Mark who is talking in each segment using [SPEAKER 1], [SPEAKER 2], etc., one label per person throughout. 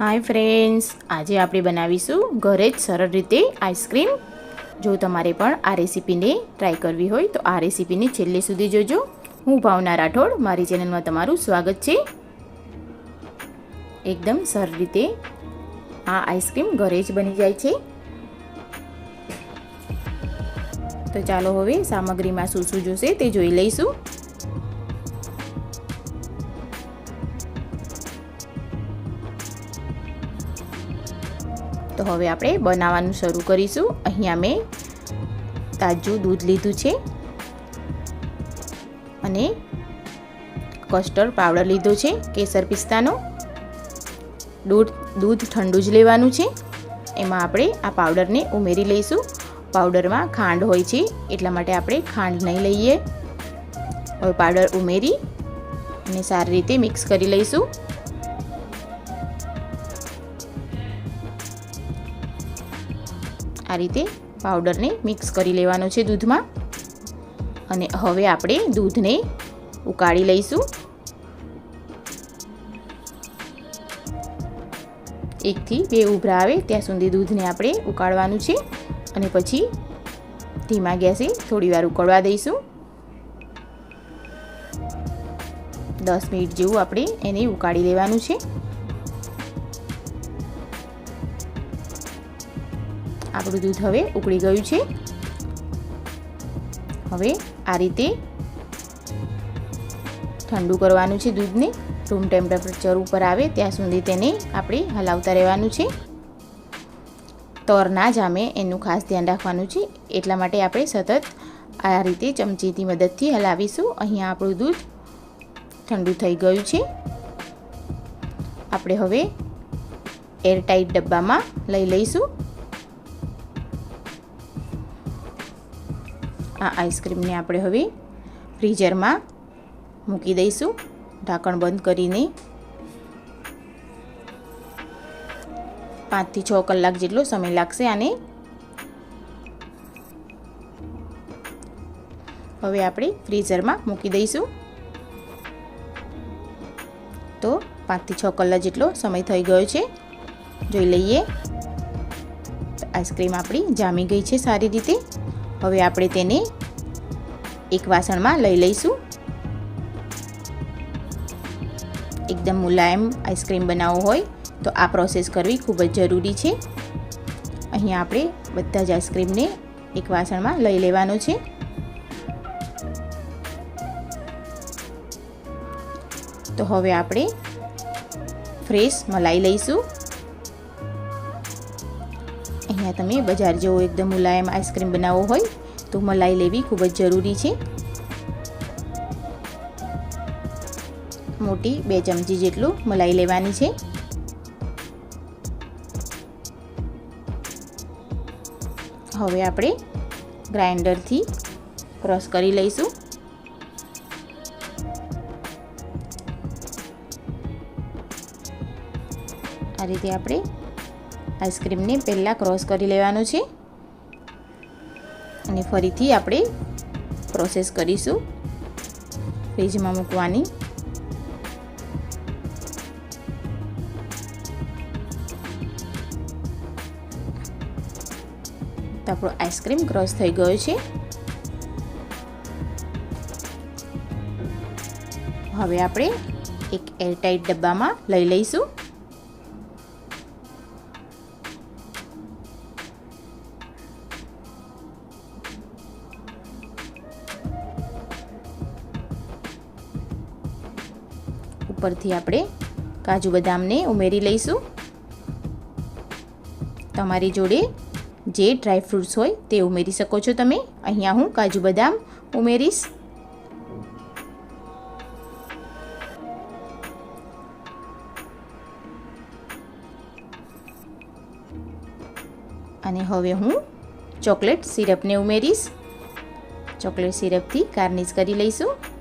[SPEAKER 1] Hi friends આજે આપણે બનાવીશું ઘરે જ સરળ રીતે આઈસ્ક્રીમ. જો તમારે પણ આ રેસીપીને ટ્રાય કરવી હોય, તો આ રેસીપીને છેલ્લે સુધી જોજો. હું ભાવના રાઠોડ. મારી ચેનલમાં તમારું સ્વાગત છે. એકદમ સરળ રીતે આ આઈસ્ક્રીમ ઘરે જ બની જાય છે. તો ચાલો હવે સામગ્રીમાં શું શું જોશે તે જોઈ લઈશું. તો હવે આપણે બનાવવાનું શરૂ કરીશું. અહીંયા મેં તાજું દૂધ લીધું છે અને કસ્ટર્ડ પાવડર લીધો છે, કેસર પિસ્તાનો. દૂધ દૂધ ઠંડુ જ લેવાનું છે. એમાં આપણે આ પાવડરને ઉમેરી લઈશું. પાવડરમાં ખાંડ હોય છે, એટલા માટે આપણે ખાંડ નહીં લઈએ. હવે પાવડર ઉમેરી અને સારી રીતે મિક્સ કરી લઈશું. આ રીતે પાવડરને મિક્સ કરી લેવાનો છે દૂધમાં. અને હવે આપણે દૂધને ઉકાળી લઈશું. એકથી બે ઉભરા આવે ત્યાં સુધી દૂધને આપણે ઉકાળવાનું છે. અને પછી ધીમા ગેસે થોડીવાર ઉકળવા દઈશું. દસ મિનિટ જેવું આપણે એને ઉકાળી લેવાનું છે. આપણું દૂધ હવે ઉકળી ગયું છે. હવે આ રીતે ઠંડુ કરવાનું છે દૂધને. રૂમ ટેમ્પરેચર ઉપર આવે ત્યાં સુધી તેને આપણે હલાવતા રહેવાનું છે. તર ના જામે એનું ખાસ ધ્યાન રાખવાનું છે. એટલા માટે આપણે સતત આ રીતે ચમચીથી મદદથી હલાવીશું. અહીંયા આપણું દૂધ ઠંડુ થઈ ગયું છે. આપણે હવે એરટાઈટ ડબ્બામાં લઈ લઈશું. આ આઈસ્ક્રીમને આપણે હવે ફ્રીઝરમાં મૂકી દઈશું. ઢાંકણ બંધ કરીને પાંચથી છ કલાક જેટલો સમય લાગશે આને. હવે આપણે ફ્રીઝરમાં મૂકી દઈશું. તો પાંચથી છ કલાક જેટલો સમય થઈ ગયો છે. જોઈ લઈએ. આઈસ્ક્રીમ આપણી જામી ગઈ છે સારી રીતે. હવે આપણે તેને એક વાસણમાં લઈ લઈશું. એકદમ મુલાયમ આઈસ્ક્રીમ બનાવવો હોય તો આ પ્રોસેસ કરવી ખૂબ જ જરૂરી છે. અહીંયા આપણે બધા જ આઈસ્ક્રીમને એક વાસણમાં લઈ લેવાનો છે. તો હવે આપણે ફ્રેશ મલાઈ લઈશું. અહીંયા તમે બજાર જેવો એકદમ મુલાયમ આઈસ્ક્રીમ બનાવવો હોય, તો મલાઈ લેવી ખૂબ જ જરૂરી છે. મોટી બે ચમચી જેટલું મલાઈ લેવાની છે. હવે આપણે ગ્રાઇન્ડરથી ક્રોસ કરી લઈશું. આ રીતે આપણે આઈસ્ક્રીમને પહેલાં ક્રોસ કરી લેવાનું છે. અને ફરીથી આપણે પ્રોસેસ કરીશું. ફ્રીજમાં મૂકવાની. તો આપણો આઈસ્ક્રીમ ક્રોસ થઈ ગયો છે. હવે આપણે એક એરટાઈટ ડબ્બામાં લઈ લઈશું. ઉપરથી આપણે કાજુ બદામને ઉમેરી લઈશું. તમારી જોડે જે ડ્રાય ફ્રૂટ્સ હોય તે ઉમેરી શકો છો તમે. અહીંયા હું કાજુ બદામ ઉમેરીશ. અને હવે હું ચોકલેટ સિરપને ઉમેરીશ. ચોકલેટ સિરપથી ગાર્નિશ કરી લઈશું.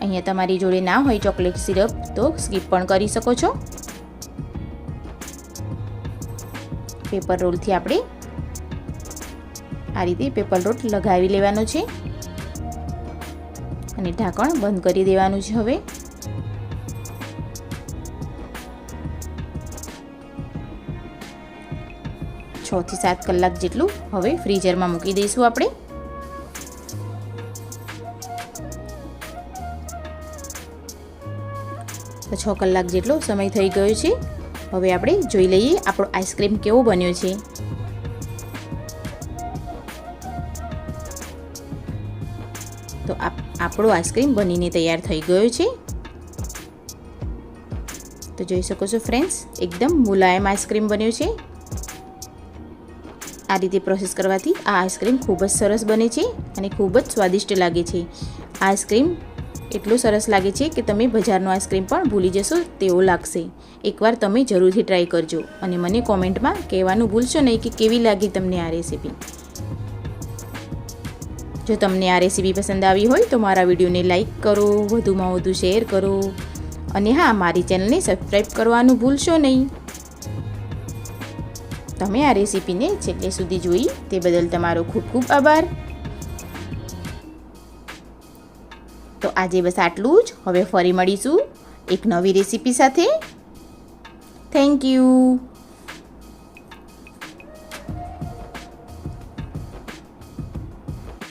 [SPEAKER 1] અહીંયા તમારી જોડે ના હોય ચોકલેટ સિરપ, તો સ્કીપ પણ કરી શકો છો. પેપર રોલથી આપણે આ રીતે પેપર રોટ લગાવી લેવાનો છે. અને ઢાંકણ બંધ કરી દેવાનું છે હવે. છ થી સાત કલાક જેટલું હવે ફ્રીઝરમાં મૂકી દઈશું આપણે. છ કલાક જેટલો સમય થઈ ગયો છે. હવે આપણે જોઈ લઈએ આપણો આઈસ્ક્રીમ કેવો બન્યો છે. તો આપણો આઈસ્ક્રીમ બનીને તૈયાર થઈ ગયો છે. તો જોઈ શકો છો ફ્રેન્ડ્સ, એકદમ મુલાયમ આઈસ્ક્રીમ બન્યો છે. આ રીતે પ્રોસેસ કરવાથી આ આઈસ્ક્રીમ ખૂબ જ સરસ બને છે અને ખૂબ જ સ્વાદિષ્ટ લાગે છે. આઈસ્ક્રીમ એટલો સરસ લાગે છે કે તમે બજારનો આઈસ્ક્રીમ પણ ભૂલી જશો તેવો લાગશે. એકવાર તમે જરૂરથી ટ્રાય કરજો અને મને કોમેન્ટમાં કહેવાનું ભૂલશો નહીં કે કેવી લાગી તમને આ રેસીપી. જો તમને આ રેસીપી પસંદ આવી હોય તો મારા વિડીયોને લાઈક કરો, વધુમાં વધુ શેર કરો અને હા, મારી ચેનલને સબસ્ક્રાઈબ કરવાનું ભૂલશો નહીં. તમે આ રેસીપીને છેલ્લે સુધી જોઈ તે બદલ તમારો ખૂબ ખૂબ આભાર. તો આજે બસ આટલું જ. હવે ફરી મળીશું એક નવી રેસીપી સાથે. Thank you